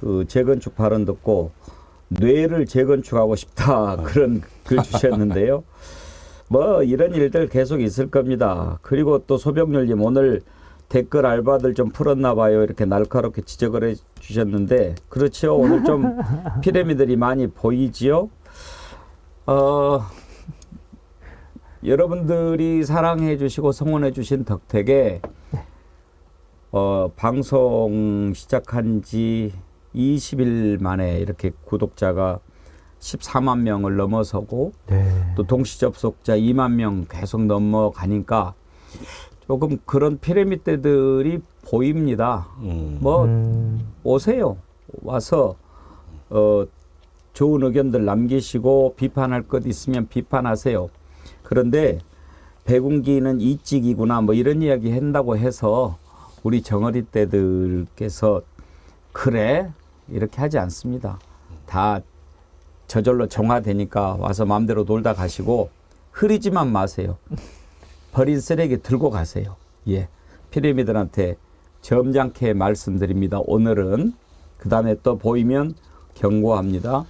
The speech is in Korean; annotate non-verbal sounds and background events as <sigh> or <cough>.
그 재건축 발언 듣고 뇌를 재건축하고 싶다 <laughs> 그런 글 주셨는데요. 뭐 이런 일들 계속 있을 겁니다. 그리고 또 소병렬님 오늘 댓글 알바들 좀 풀었나 봐요. 이렇게 날카롭게 지적을 해 주셨는데 그렇죠. 오늘 좀 <laughs> 피라미들이 많이 보이지요. 어, 여러분들이 사랑해 주시고 성원해 주신 덕택에 어, 방송 시작한 지 20일 만에 이렇게 구독자가 14만 명을 넘어서고 네. 또 동시 접속자 2만 명 계속 넘어가니까 조금 그런 피라미드들이 보입니다. 음. 뭐 음, 오세요. 와서 어 좋은 의견들 남기시고 비판할 것 있으면 비판하세요. 그런데 배군기는 이직이구나 뭐 이런 이야기 한다고 해서 우리 정어리 때들께서 그래 이렇게 하지 않습니다. 다 저절로 정화되니까 와서 마음대로 놀다 가시고 흐리지만 마세요. 버린 쓰레기 들고 가세요. 예. 피라미드한테 점잖게 말씀드립니다. 오늘은 그 다음에 또 보이면 경고합니다.